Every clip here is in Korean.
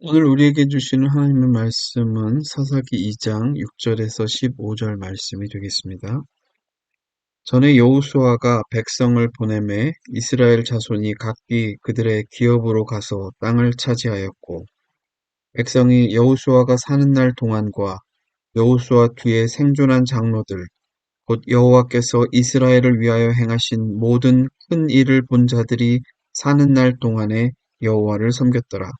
오늘 우리에게 주시는 하나님의 말씀은 사사기 2장 6절에서 15절 말씀이 되겠습니다. 전에 여호수아가 백성을 보내매 이스라엘 자손이 각기 그들의 기업으로 가서 땅을 차지하였고 백성이 여호수아가 사는 날 동안과 여호수아 뒤에 생존한 장로들 곧 여호와께서 이스라엘을 위하여 행하신 모든 큰 일을 본 자들이 사는 날 동안에 여호와를 섬겼더라.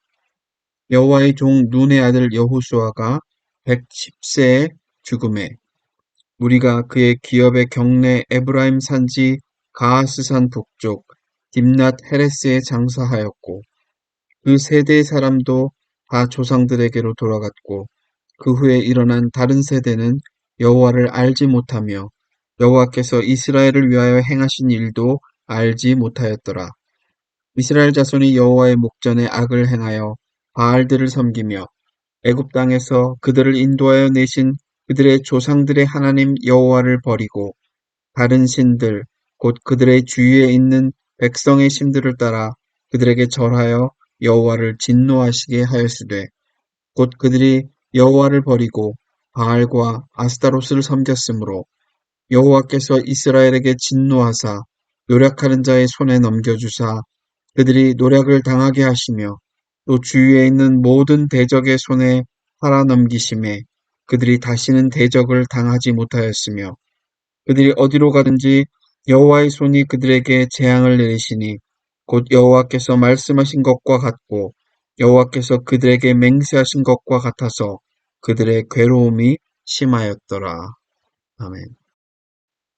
여호와의 종 눈의 아들 여호수아가 110세에 죽음에 우리가 그의 기업의 경내 에브라임 산지 가하스산 북쪽 딥낫 헤레스에 장사하였고 그 세대의 사람도 다 조상들에게로 돌아갔고 그 후에 일어난 다른 세대는 여호와를 알지 못하며 여호와께서 이스라엘을 위하여 행하신 일도 알지 못하였더라. 이스라엘 자손이 여호와의 목전에 악을 행하여 바알들을 섬기며 애굽 땅에서 그들을 인도하여 내신 그들의 조상들의 하나님 여호와를 버리고 다른 신들 곧 그들의 주위에 있는 백성의 신들을 따라 그들에게 절하여 여호와를 진노하시게 하였으되 곧 그들이 여호와를 버리고 바알과 아스타롯을 섬겼으므로 여호와께서 이스라엘에게 진노하사 노력하는 자의 손에 넘겨주사 그들이 노력을 당하게 하시며 또 주위에 있는 모든 대적의 손에 팔아 넘기심에 그들이 다시는 대적을 당하지 못하였으며 그들이 어디로 가든지 여호와의 손이 그들에게 재앙을 내리시니 곧 여호와께서 말씀하신 것과 같고 여호와께서 그들에게 맹세하신 것과 같아서 그들의 괴로움이 심하였더라. 아멘.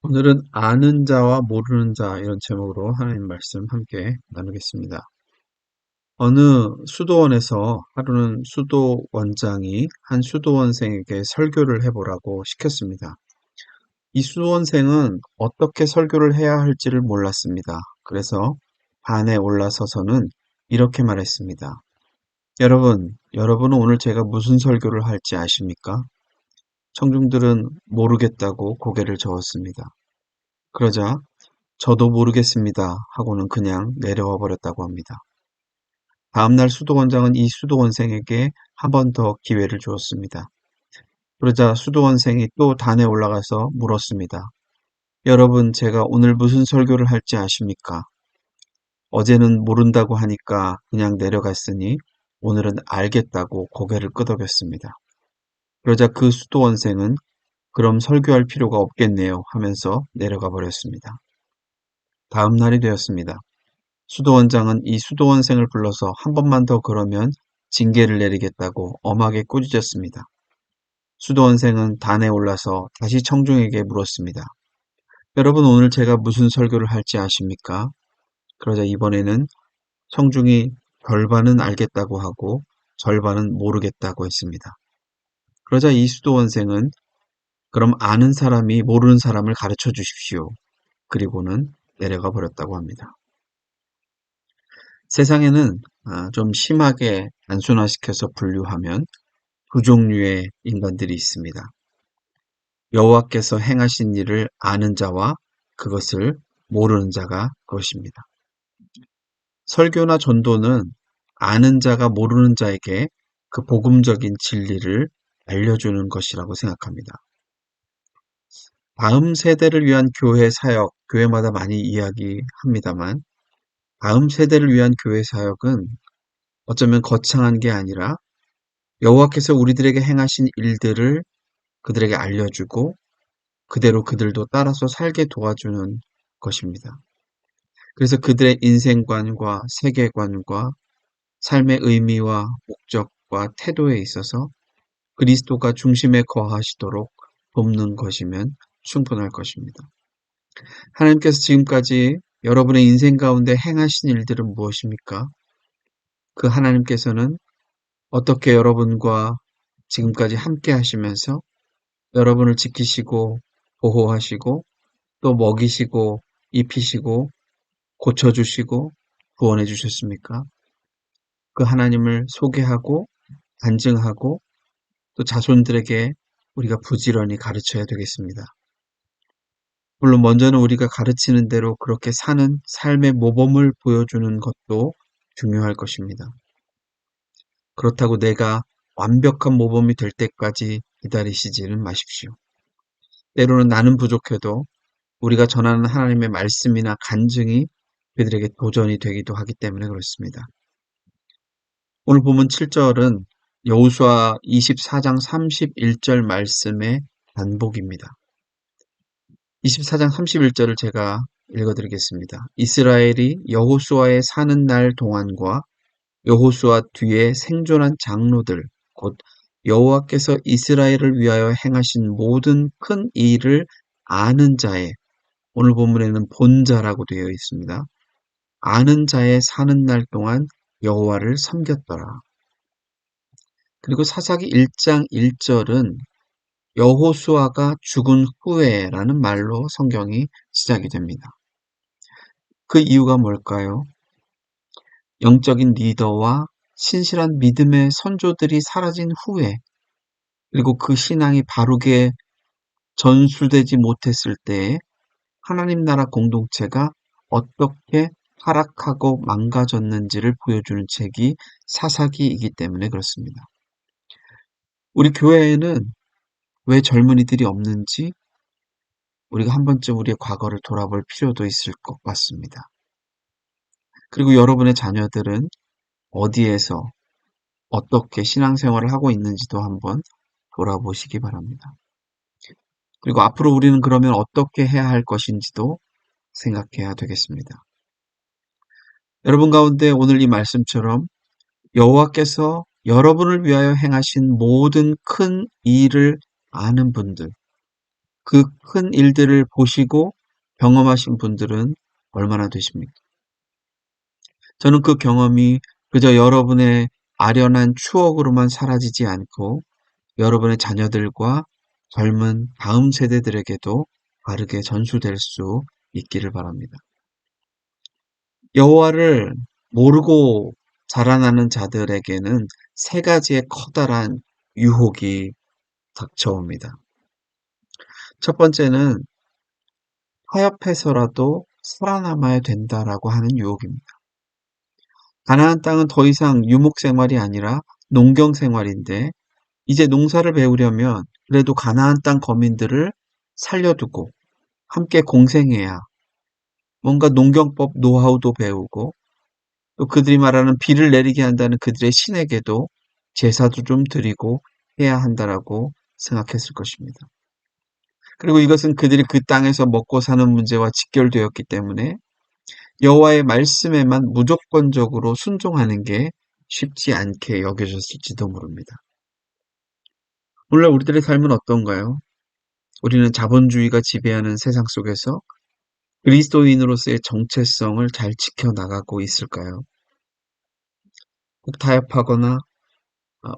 오늘은 아는 자와 모르는 자 이런 제목으로 하나님 말씀 함께 나누겠습니다. 어느 수도원에서 하루는 수도원장이 한 수도원생에게 설교를 해보라고 시켰습니다. 이 수도원생은 어떻게 설교를 해야 할지를 몰랐습니다. 그래서 반에 올라서서는 이렇게 말했습니다. 여러분, 여러분은 오늘 제가 무슨 설교를 할지 아십니까? 청중들은 모르겠다고 고개를 저었습니다. 그러자 저도 모르겠습니다 하고는 그냥 내려와 버렸다고 합니다. 다음날 수도원장은 이 수도원생에게 한 번 더 기회를 주었습니다. 그러자 수도원생이 또 단에 올라가서 물었습니다. 여러분, 제가 오늘 무슨 설교를 할지 아십니까? 어제는 모른다고 하니까 그냥 내려갔으니 오늘은 알겠다고 고개를 끄덕였습니다. 그러자 그 수도원생은 그럼 설교할 필요가 없겠네요 하면서 내려가 버렸습니다. 다음 날이 되었습니다. 수도원장은 이 수도원생을 불러서 한 번만 더 그러면 징계를 내리겠다고 엄하게 꾸짖었습니다. 수도원생은 단에 올라서 다시 청중에게 물었습니다. 여러분 오늘 제가 무슨 설교를 할지 아십니까? 그러자 이번에는 청중이 절반은 알겠다고 하고 절반은 모르겠다고 했습니다. 그러자 이 수도 원생은 그럼 아는 사람이 모르는 사람을 가르쳐 주십시오. 그리고는 내려가 버렸다고 합니다. 세상에는 아, 좀 심하게 단순화시켜서 분류하면 두 종류의 인간들이 있습니다. 여호와께서 행하신 일을 아는 자와 그것을 모르는 자가 그것입니다. 설교나 전도는 아는 자가 모르는 자에게 그 복음적인 진리를 알려주는 것이라고 생각합니다. 다음 세대를 위한 교회 사역, 교회마다 많이 이야기합니다만 다음 세대를 위한 교회 사역은 어쩌면 거창한 게 아니라 여호와께서 우리들에게 행하신 일들을 그들에게 알려주고 그대로 그들도 따라서 살게 도와주는 것입니다. 그래서 그들의 인생관과 세계관과 삶의 의미와 목적과 태도에 있어서 그리스도가 중심에 거하시도록 돕는 것이면 충분할 것입니다. 하나님께서 지금까지 여러분의 인생 가운데 행하신 일들은 무엇입니까? 그 하나님께서는 어떻게 여러분과 지금까지 함께 하시면서 여러분을 지키시고 보호하시고 또 먹이시고 입히시고 고쳐주시고 구원해 주셨습니까? 그 하나님을 소개하고 간증하고 또 자손들에게 우리가 부지런히 가르쳐야 되겠습니다. 물론 먼저는 우리가 가르치는 대로 그렇게 사는 삶의 모범을 보여주는 것도 중요할 것입니다. 그렇다고 내가 완벽한 모범이 될 때까지 기다리시지는 마십시오. 때로는 나는 부족해도 우리가 전하는 하나님의 말씀이나 간증이 그들에게 도전이 되기도 하기 때문에 그렇습니다. 오늘 보면 7절은 여우수아 24장 31절 말씀의 반복입니다. 24장 31절을 제가 읽어드리겠습니다. 이스라엘이 여호수아의 사는 날 동안과 여호수아 뒤에 생존한 장로들 곧 여호와께서 이스라엘을 위하여 행하신 모든 큰 일을 아는 자의 오늘 본문에는 본자라고 되어 있습니다. 아는 자의 사는 날 동안 여호와를 섬겼더라. 그리고 사사기 1장 1절은 여호수아가 죽은 후에라는 말로 성경이 시작이 됩니다. 그 이유가 뭘까요? 영적인 리더와 신실한 믿음의 선조들이 사라진 후에 그리고 그 신앙이 바르게 전수되지 못했을 때에 하나님 나라 공동체가 어떻게 타락하고 망가졌는지를 보여주는 책이 사사기이기 때문에 그렇습니다. 우리 교회에는 왜 젊은이들이 없는지 우리가 한 번쯤 우리의 과거를 돌아볼 필요도 있을 것 같습니다. 그리고 여러분의 자녀들은 어디에서 어떻게 신앙생활을 하고 있는지도 한번 돌아보시기 바랍니다. 그리고 앞으로 우리는 그러면 어떻게 해야 할 것인지도 생각해야 되겠습니다. 여러분 가운데 오늘 이 말씀처럼 여호와께서 여러분을 위하여 행하신 모든 큰 일을 아는 분들, 그 큰 일들을 보시고 경험하신 분들은 얼마나 되십니까? 저는 그 경험이 그저 여러분의 아련한 추억으로만 사라지지 않고 여러분의 자녀들과 젊은 다음 세대들에게도 바르게 전수될 수 있기를 바랍니다. 여호와를 모르고 자라나는 자들에게는 세 가지의 커다란 유혹이 닥쳐옵니다. 첫 번째는 타협해서라도 살아남아야 된다라고 하는 유혹입니다. 가나안 땅은 더 이상 유목 생활이 아니라 농경 생활인데 이제 농사를 배우려면 그래도 가나안 땅 거민들을 살려두고 함께 공생해야 뭔가 농경법 노하우도 배우고 또 그들이 말하는 비를 내리게 한다는 그들의 신에게도 제사도 좀 드리고 해야 한다라고 생각했을 것입니다. 그리고 이것은 그들이 그 땅에서 먹고 사는 문제와 직결되었기 때문에 여호와의 말씀에만 무조건적으로 순종하는 게 쉽지 않게 여겨졌을지도 모릅니다. 물론 우리들의 삶은 어떤가요? 우리는 자본주의가 지배하는 세상 속에서 그리스도인으로서의 정체성을 잘 지켜나가고 있을까요? 꼭 타협하거나 아,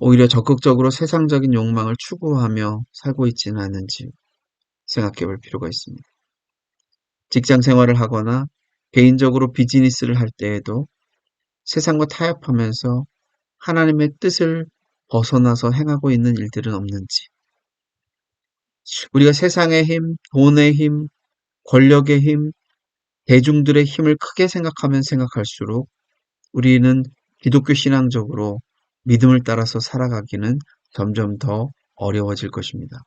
오히려 적극적으로 세상적인 욕망을 추구하며 살고 있지는 않은지 생각해 볼 필요가 있습니다. 직장 생활을 하거나 개인적으로 비즈니스를 할 때에도 세상과 타협하면서 하나님의 뜻을 벗어나서 행하고 있는 일들은 없는지, 우리가 세상의 힘, 돈의 힘, 권력의 힘, 대중들의 힘을 크게 생각하면 생각할수록 우리는 기독교 신앙적으로 믿음을 따라서 살아가기는 점점 더 어려워질 것입니다.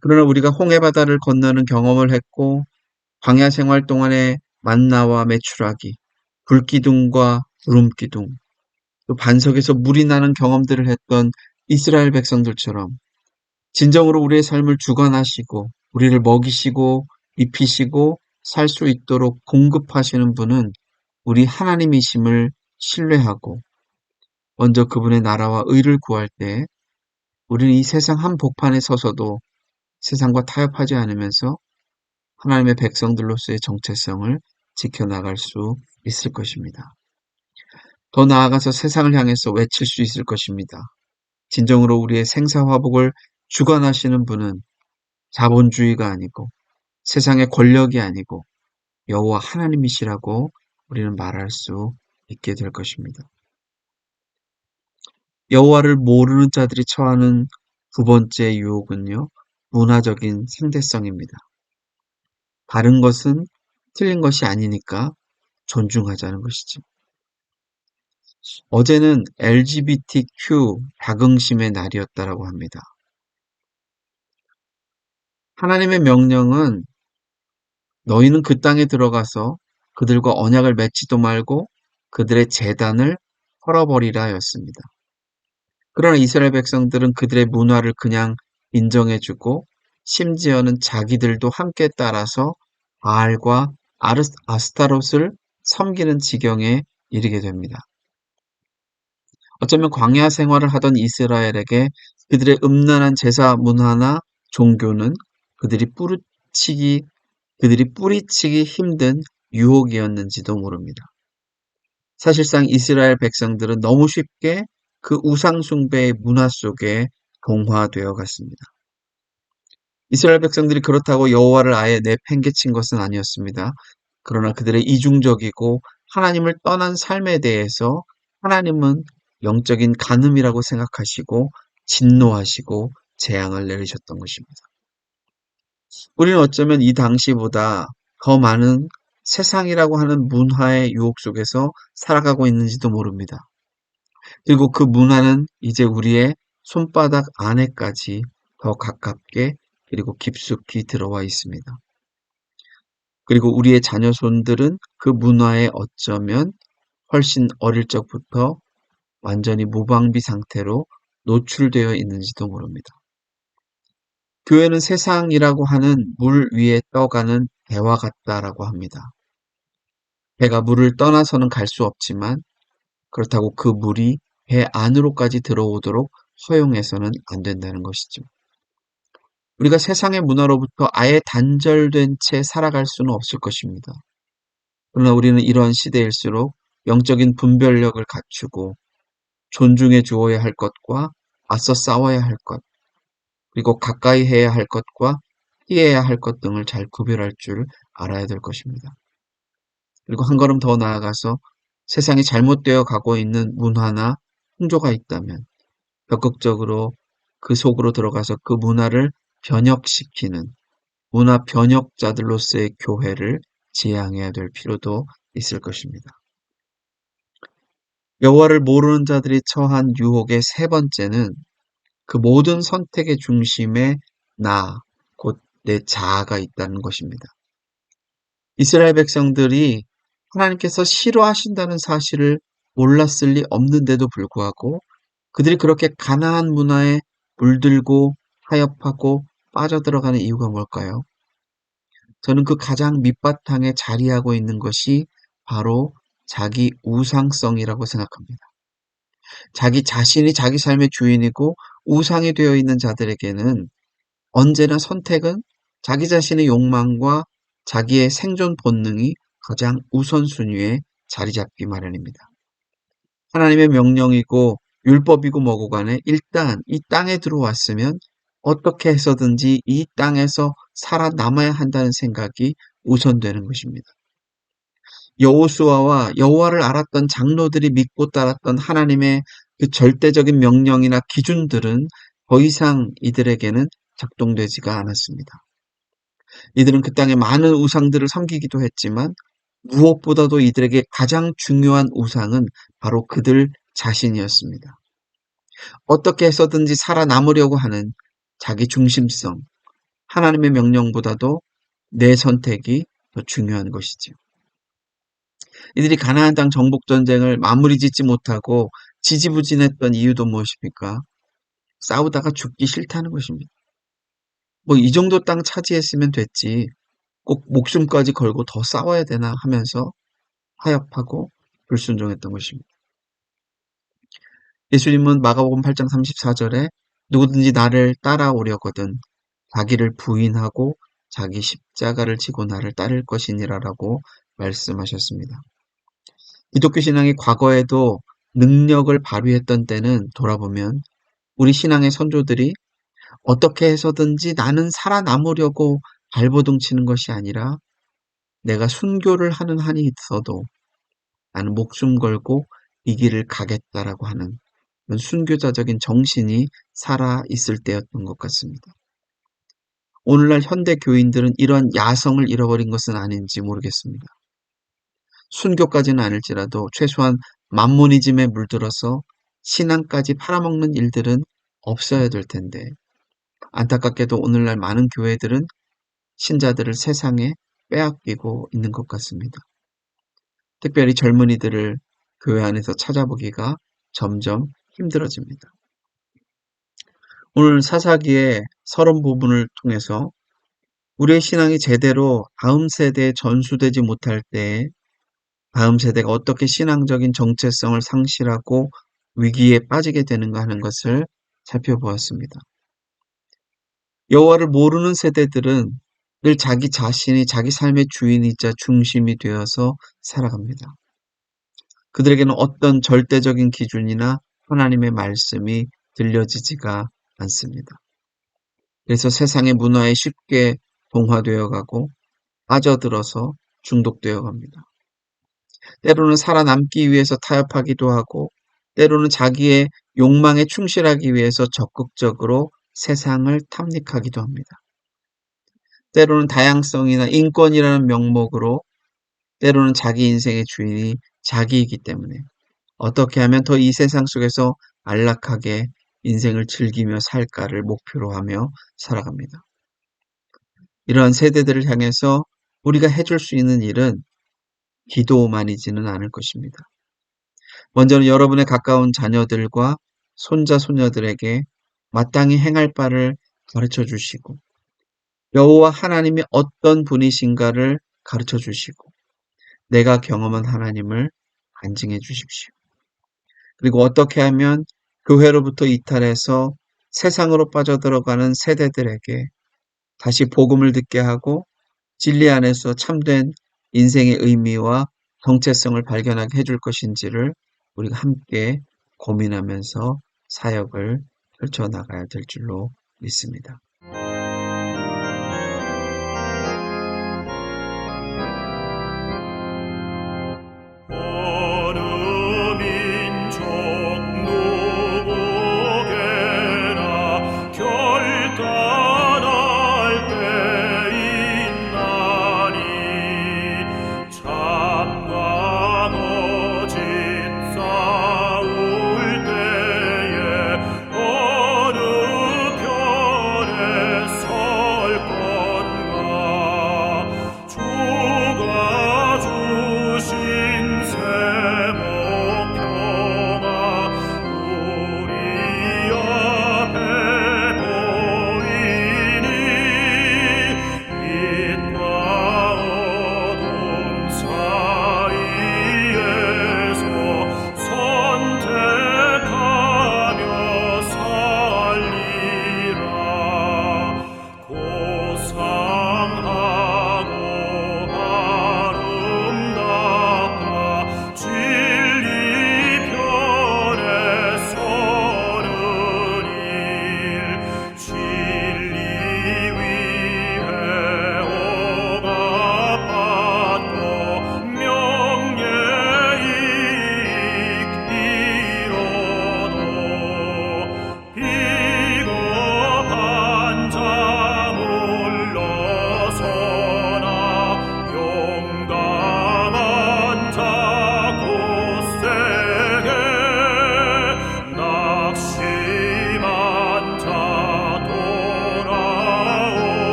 그러나 우리가 홍해바다를 건너는 경험을 했고 광야 생활 동안에 만나와 매출하기, 불기둥과 구름기둥, 또 반석에서 물이 나는 경험들을 했던 이스라엘 백성들처럼 진정으로 우리의 삶을 주관하시고 우리를 먹이시고 입히시고 살 수 있도록 공급하시는 분은 우리 하나님이심을 신뢰하고 먼저 그분의 나라와 의를 구할 때 우리는 이 세상 한 복판에 서서도 세상과 타협하지 않으면서 하나님의 백성들로서의 정체성을 지켜나갈 수 있을 것입니다. 더 나아가서 세상을 향해서 외칠 수 있을 것입니다. 진정으로 우리의 생사화복을 주관하시는 분은 자본주의가 아니고 세상의 권력이 아니고 여호와 하나님이시라고 우리는 말할 수 있게 될 것입니다. 여호와를 모르는 자들이 처하는 두 번째 유혹은요, 문화적인 상대성입니다. 다른 것은 틀린 것이 아니니까 존중하자는 것이죠. 어제는 LGBTQ 자긍심의 날이었다라고 합니다. 하나님의 명령은 너희는 그 땅에 들어가서 그들과 언약을 맺지도 말고 그들의 재단을 헐어버리라 였습니다. 그러나 이스라엘 백성들은 그들의 문화를 그냥 인정해주고 심지어는 자기들도 함께 따라서 바알과 아스타롯을 섬기는 지경에 이르게 됩니다. 어쩌면 광야 생활을 하던 이스라엘에게 그들의 음란한 제사 문화나 종교는 그들이 뿌리치기, 그들이 뿌리치기 힘든 유혹이었는지도 모릅니다. 사실상 이스라엘 백성들은 너무 쉽게 그 우상숭배의 문화 속에 동화되어 갔습니다. 이스라엘 백성들이 그렇다고 여호와를 아예 내팽개친 것은 아니었습니다. 그러나 그들의 이중적이고 하나님을 떠난 삶에 대해서 하나님은 영적인 간음이라고 생각하시고 진노하시고 재앙을 내리셨던 것입니다. 우리는 어쩌면 이 당시보다 더 많은 세상이라고 하는 문화의 유혹 속에서 살아가고 있는지도 모릅니다. 그리고 그 문화는 이제 우리의 손바닥 안에까지 더 가깝게 그리고 깊숙이 들어와 있습니다. 그리고 우리의 자녀손들은 그 문화에 어쩌면 훨씬 어릴 적부터 완전히 무방비 상태로 노출되어 있는지도 모릅니다. 교회는 세상이라고 하는 물 위에 떠가는 배와 같다라고 합니다. 배가 물을 떠나서는 갈 수 없지만 그렇다고 그 물이 배 안으로까지 들어오도록 허용해서는 안 된다는 것이죠. 우리가 세상의 문화로부터 아예 단절된 채 살아갈 수는 없을 것입니다. 그러나 우리는 이러한 시대일수록 영적인 분별력을 갖추고 존중해 주어야 할 것과 맞서 싸워야 할 것, 그리고 가까이 해야 할 것과 피해야 할 것 등을 잘 구별할 줄 알아야 될 것입니다. 그리고 한 걸음 더 나아가서 세상이 잘못되어 가고 있는 문화나 풍조가 있다면 적극적으로 그 속으로 들어가서 그 문화를 변혁시키는 문화 변혁자들로서의 교회를 지향해야 될 필요도 있을 것입니다. 여호와를 모르는 자들이 처한 유혹의 세 번째는 그 모든 선택의 중심에 나, 곧 내 자아가 있다는 것입니다. 이스라엘 백성들이 하나님께서 싫어하신다는 사실을 몰랐을 리 없는데도 불구하고 그들이 그렇게 가나안 문화에 물들고 타협하고 빠져들어가는 이유가 뭘까요? 저는 그 가장 밑바탕에 자리하고 있는 것이 바로 자기 우상성이라고 생각합니다. 자기 자신이 자기 삶의 주인이고 우상이 되어 있는 자들에게는 언제나 선택은 자기 자신의 욕망과 자기의 생존 본능이 가장 우선순위에 자리 잡기 마련입니다. 하나님의 명령이고 율법이고 뭐고 간에 일단 이 땅에 들어왔으면 어떻게 해서든지 이 땅에서 살아남아야 한다는 생각이 우선되는 것입니다. 여호수아와 여호와를 알았던 장로들이 믿고 따랐던 하나님의 그 절대적인 명령이나 기준들은 더 이상 이들에게는 작동되지가 않았습니다. 이들은 그 땅에 많은 우상들을 섬기기도 했지만 무엇보다도 이들에게 가장 중요한 우상은 바로 그들 자신이었습니다. 어떻게 해서든지 살아남으려고 하는 자기 중심성, 하나님의 명령보다도 내 선택이 더 중요한 것이지요. 이들이 가나안 땅 정복 전쟁을 마무리 짓지 못하고 지지부진했던 이유도 무엇입니까? 싸우다가 죽기 싫다는 것입니다. 뭐 이 정도 땅 차지했으면 됐지. 꼭 목숨까지 걸고 더 싸워야 되나 하면서 하협하고 불순종했던 것입니다. 예수님은 마가복음 8장 34절에 누구든지 나를 따라오려거든 자기를 부인하고 자기 십자가를 지고 나를 따를 것이니라라고 말씀하셨습니다. 기독교 신앙이 과거에도 능력을 발휘했던 때는 돌아보면 우리 신앙의 선조들이 어떻게 해서든지 나는 살아남으려고 발버둥 치는 것이 아니라 내가 순교를 하는 한이 있어도 나는 목숨 걸고 이 길을 가겠다라고 하는 순교자적인 정신이 살아 있을 때였던 것 같습니다. 오늘날 현대 교인들은 이런 야성을 잃어버린 것은 아닌지 모르겠습니다. 순교까지는 아닐지라도 최소한 만모니즘에 물들어서 신앙까지 팔아먹는 일들은 없어야 될 텐데 안타깝게도 오늘날 많은 교회들은 신자들을 세상에 빼앗기고 있는 것 같습니다. 특별히 젊은이들을 교회 안에서 찾아보기가 점점 힘들어집니다. 오늘 사사기의 서론 부분을 통해서 우리의 신앙이 제대로 다음 세대에 전수되지 못할 때에 다음 세대가 어떻게 신앙적인 정체성을 상실하고 위기에 빠지게 되는가 하는 것을 살펴보았습니다. 여호와를 모르는 세대들은 늘 자기 자신이 자기 삶의 주인이자 중심이 되어서 살아갑니다. 그들에게는 어떤 절대적인 기준이나 하나님의 말씀이 들려지지가 않습니다. 그래서 세상의 문화에 쉽게 동화되어 가고 빠져들어서 중독되어 갑니다. 때로는 살아남기 위해서 타협하기도 하고 때로는 자기의 욕망에 충실하기 위해서 적극적으로 세상을 탐닉하기도 합니다. 때로는 다양성이나 인권이라는 명목으로 때로는 자기 인생의 주인이 자기이기 때문에 어떻게 하면 더 이 세상 속에서 안락하게 인생을 즐기며 살까를 목표로 하며 살아갑니다. 이러한 세대들을 향해서 우리가 해줄 수 있는 일은 기도만이지는 않을 것입니다. 먼저는 여러분의 가까운 자녀들과 손자, 손녀들에게 마땅히 행할 바를 가르쳐 주시고 여호와 하나님이 어떤 분이신가를 가르쳐 주시고 내가 경험한 하나님을 간증해 주십시오. 그리고 어떻게 하면 교회로부터 이탈해서 세상으로 빠져들어가는 세대들에게 다시 복음을 듣게 하고 진리 안에서 참된 인생의 의미와 정체성을 발견하게 해줄 것인지를 우리가 함께 고민하면서 사역을 펼쳐나가야 될 줄로 믿습니다.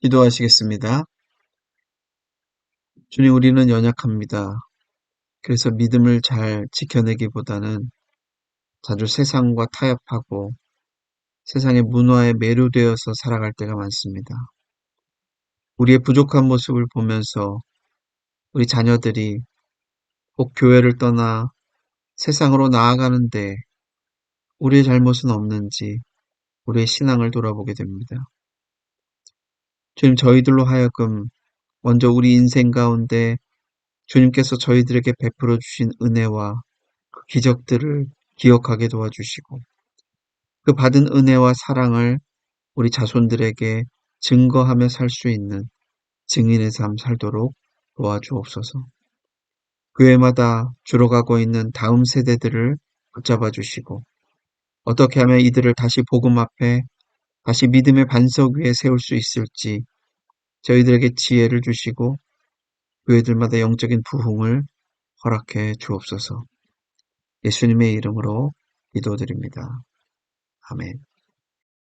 기도하시겠습니다. 주님, 우리는 연약합니다. 그래서 믿음을 잘 지켜내기보다는 자주 세상과 타협하고 세상의 문화에 매료되어서 살아갈 때가 많습니다. 우리의 부족한 모습을 보면서 우리 자녀들이 혹 교회를 떠나 세상으로 나아가는데 우리의 잘못은 없는지 우리의 신앙을 돌아보게 됩니다. 주님, 저희들로 하여금 먼저 우리 인생 가운데 주님께서 저희들에게 베풀어 주신 은혜와 그 기적들을 기억하게 도와주시고 그 받은 은혜와 사랑을 우리 자손들에게 증거하며 살 수 있는 증인의 삶 살도록 도와주옵소서. 교회마다 줄어가고 있는 다음 세대들을 붙잡아 주시고 어떻게 하면 이들을 다시 복음 앞에 다시 믿음의 반석 위에 세울 수 있을지 저희들에게 지혜를 주시고 교회들마다 영적인 부흥을 허락해 주옵소서. 예수님의 이름으로 기도드립니다. 아멘.